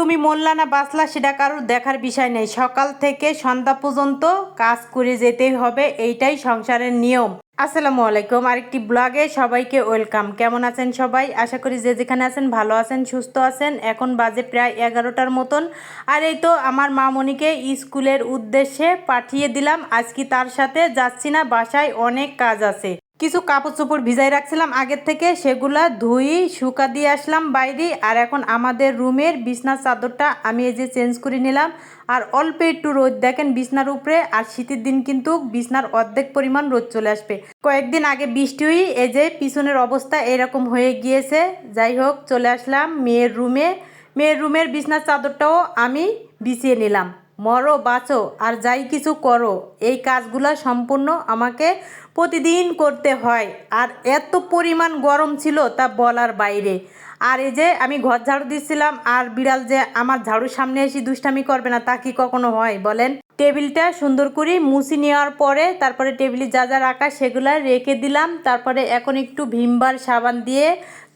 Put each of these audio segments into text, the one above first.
তুমি মরলা না বাঁচলা সেটা কারোর দেখার বিষয় নেই। সকাল থেকে সন্ধ্যা পর্যন্ত কাজ করে যেতেই হবে, এইটাই সংসারের নিয়ম। আসসালামু আলাইকুম, আরেকটি ব্লগে সবাইকে ওয়েলকাম। কেমন আছেন সবাই? আশা করি যে যেখানে আছেন ভালো আছেন, সুস্থ আছেন। এখন বাজে প্রায় এগারোটার মতন। আর এই তো আমার মামনিকে স্কুলের উদ্দেশ্যে পাঠিয়ে দিলাম। আজকে তার সাথে যাচ্ছি না, বাসায় অনেক কাজ আছে। কিছু কাপড় চোপড় ভিজাই রাখছিলাম। আগের থেকে সেগুলা ধুই, শুকা দিয়ে আসলাম বাইরে। আর এখন আমাদের রুমের বিছনার চাদরটা আমি এই যে চেঞ্জ করে নিলাম। আর অল্প একটু রোদ, দেখেন বিছনার উপরে। আর শীতের দিন কিন্তু বিছনার অর্ধেক পরিমাণ রোদ চলে আসবে। কয়েকদিন আগে বৃষ্টি হই এই যে পিছনের অবস্থা এরকম হয়ে গিয়েছে। যাই হোক, চলে আসলাম মেয়ের রুমে। মেয়ের রুমের বিছনার চাদরটাও আমি বিছিয়ে নিলাম। মরো, বাঁচো, আর যাই কিছু করো, এই কাজগুলো সম্পূর্ণ আমাকে প্রতিদিন করতে হয়। আর এত পরিমাণ গরম ছিল তা বলার বাইরে। আর এই যে আমি ঘর ঝাড়ু দিচ্ছিলাম, আর বিড়াল যে আমার ঝাড়ুর সামনে এসে দুষ্টামি করবে না, তা কি কখনো হয়, বলেন? টেবিলটা সুন্দর করে মুছি নেওয়ার পরে, তারপরে টেবিলে যা যা রাখা সেগুলো রেখে দিলাম। তারপরে এখন একটু ভীমবার সাবান দিয়ে,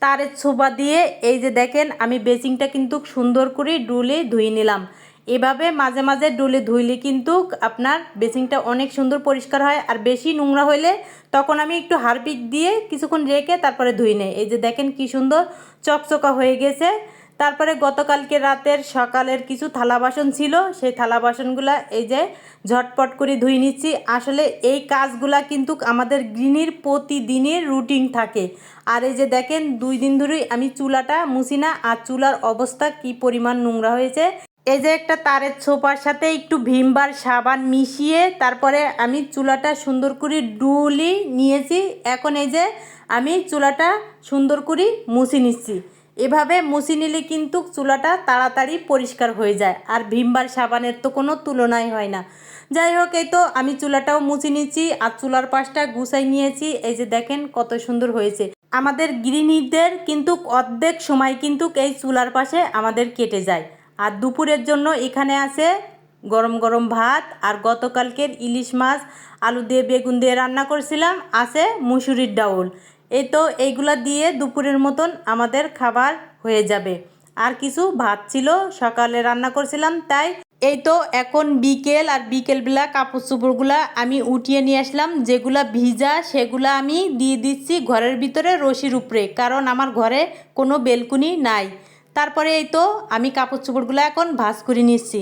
তারের ছোবা দিয়ে, এই যে দেখেন, আমি বেসিংটা কিন্তু সুন্দর করে ডুলে ধুয়ে নিলাম। এভাবে মাঝে মাঝে ডুলে ধুইলে কিন্তু আপনার বেসিংটা অনেক সুন্দর পরিষ্কার হয় আর বেশি নোংরা হইলে তখন আমি একটু হারপিক দিয়ে কিছুক্ষণ রেখে তারপরে ধুই নেই। এই যে দেখেন কি সুন্দর চকচকা হয়ে গেছে। তারপরে গতকালকে রাতের সকালের কিছু থালা বাসন ছিল, সেই থালা বাসনগুলা এই যে ঝটপট করে ধুই নিচ্ছি। আসলে এই কাজগুলা কিন্তু আমাদের গৃহিণীর প্রতিদিনের রুটিন থাকে। আর এই যে দেখেন দুই দিন ধরেই আমি চুলাটা মুছি না, আর চুলার অবস্থা কি পরিমাণ নোংরা হয়েছে। এই যে একটা তারের ছোপার সাথে একটু ভীমবার সাবান মিশিয়ে তারপরে আমি চুলাটা সুন্দর করে ডুলি নিয়েছি। এখন এই যে আমি চুলাটা সুন্দর করে মুছি নিচ্ছি। এভাবে মুছি নিলে কিন্তু চুলাটা তাড়াতাড়ি পরিষ্কার হয়ে যায় আর ভীমবার সাবানের তো কোনো তুলনাই হয় না। যাই হোক, এই তো আমি চুলাটাও মুছে নিচ্ছি আর চুলার পাশটা গুছাই নিয়েছি। এই যে দেখেন কত সুন্দর হয়েছে। আমাদের গৃহিণীদের কিন্তু অর্ধেক সময় কিন্তু এই চুলার পাশে আমাদের কেটে যায়। আর দুপুরের জন্য এখানে আছে গরম গরম ভাত আর গতকালকের ইলিশ মাছ, আলু দিয়ে বেগুন দিয়ে রান্না করছিলাম, আছে মুসুরির ডাউল। এই তো এইগুলা দিয়ে দুপুরের মতন আমাদের খাবার হয়ে যাবে। আর কিছু ভাত ছিল, সকালে রান্না করছিলাম, তাই এই তো এখন বিকেল আর বিকেলবেলা কাপড় চোপড়গুলা আমি উঠিয়ে নিয়ে আসলাম, যেগুলা ভিজা সেগুলা আমি দিয়ে দিচ্ছি ঘরের ভিতরে রশির উপরে, কারণ আমার ঘরে কোনো বেলকুনি নাই। তারপরে এই তো আমি কাপড় চোপড়গুলো এখন ভাজ করে নিচ্ছি।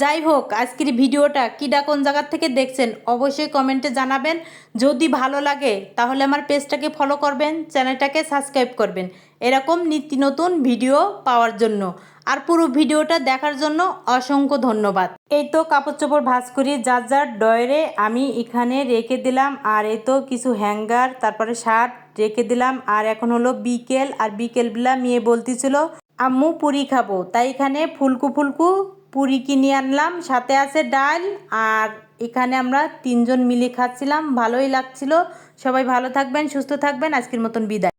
যাই হোক, আজকের ভিডিওটা কিডা কোন জায়গার থেকে দেখছেন অবশ্যই কমেন্টে জানাবেন। যদি ভালো লাগে তাহলে আমার পেজটাকে ফলো করবেন, চ্যানেলটাকে সাবস্ক্রাইব করবেন। এরকম নিত্য নতুন ভিডিও পাওয়ার জন্য। আর পুরো ভিডিওটা দেখার জন্য অসংখ্য ধন্যবাদ। এই তো কাপড় চোপড় ভাজ করি, যার যার ডয়রে আমি এখানে রেখে দিলাম। আর এই তো কিছু হ্যাঙ্গার, তারপরে শার্ট রেখে দিলাম। আর এখন হলো বিকেল, আর বিকেলবেলা মেয়ে বলতেছিল আম্মু পুরি খাব। তাই এখানে ফুলকু ফুলকু পুরি কিনে আনলাম। সাথে আছে ডাল আর এখানে আমরা তিনজন মিলে খাচ্ছিলাম। ভালোই লাগছিল। সবাই ভালো থাকবেন, সুস্থ থাকবেন। আজকের মতন বিদায়।